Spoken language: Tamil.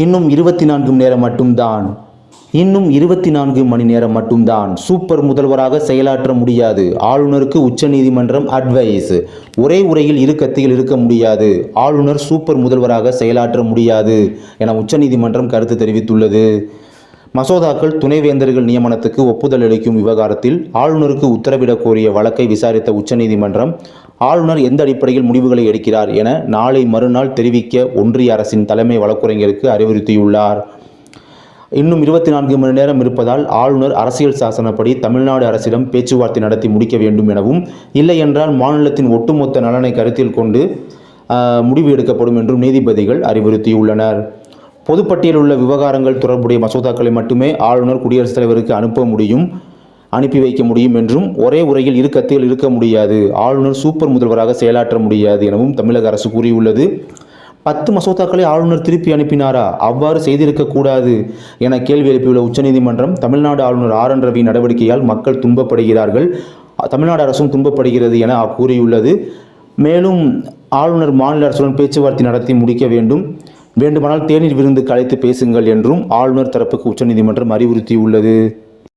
இன்னும் இருபத்தி நான்கு மணி நேரம் மட்டும்தான். இன்னும் இருபத்தி நான்கு மணி நேரம் மட்டும்தான். சூப்பர் முதல்வராக செயலாற்ற முடியாது. ஆளுநருக்கு உச்சநீதிமன்றம் அட்வைஸ் ஒரே உரையில் இரு கத்திகள் இருக்க முடியாது. ஆளுநர் சூப்பர் முதல்வராக செயலாற்ற முடியாது என உச்சநீதிமன்றம் கருத்து தெரிவித்துள்ளது. மசோதாக்கள் துணைவேந்தர்கள் நியமனத்துக்கு ஒப்புதல் அளிக்கும் விவகாரத்தில் ஆளுநருக்கு உத்தரவிடக் கோரிய வழக்கை விசாரித்த உச்சநீதிமன்றம் ஆளுநர் எந்த அடிப்படையில் முடிவுகளை எடுக்கிறார் என நாளை மறுநாள் தெரிவிக்க ஒன்றிய அரசின் தலைமை வழக்குரைஞருக்கு அறிவுறுத்தியுள்ளார். இன்னும் இருபத்தி நான்கு மணி நேரம் இருப்பதால் ஆளுநர் அரசியல் சாசனப்படி தமிழ்நாடு அரசிடம் பேச்சுவார்த்தை நடத்தி முடிக்க வேண்டும் எனவும் இல்லை என்றால் மாநிலத்தின் ஒட்டுமொத்த நலனை கருத்தில் கொண்டு முடிவு எடுக்கப்படும் என்றும் நீதிபதிகள் அறிவுறுத்தியுள்ளனர். பொதுப்பட்டியலில் உள்ள விவகாரங்கள் தொடர்புடைய மசோதாக்களை மட்டுமே ஆளுநர் குடியரசுத் தலைவருக்கு அனுப்ப முடியும். அனுப்பி வைக்க முடியும் என்றும் ஒரே உரையில் இரு கத்திகள் இருக்க முடியாது. ஆளுநர் சூப்பர் முதல்வராக செயலாற்ற முடியாது எனவும் தமிழக அரசு கூறியுள்ளது. பத்து மசோதாக்களை ஆளுநர் திருப்பி அனுப்பினாரா? அவ்வாறு செய்திருக்கக்கூடாது என கேள்வி எழுப்பியுள்ள உச்சநீதிமன்றம் தமிழ்நாடு ஆளுநர் ஆர் என் ரவி நடவடிக்கையால் மக்கள் துன்பப்படுகிறார்கள். தமிழ்நாடு அரசும் துன்பப்படுகிறது என கூறியுள்ளது. மேலும் ஆளுநர் மாநில அரசுடன் பேச்சுவார்த்தை நடத்தி முடிக்க வேண்டும். வேண்டுமானால் தேநீர் விருந்து கலைத்து பேசுங்கள் என்றும் ஆளுநர் தரப்புக்கு உச்சநீதிமன்றம் அறிவுறுத்தியுள்ளது.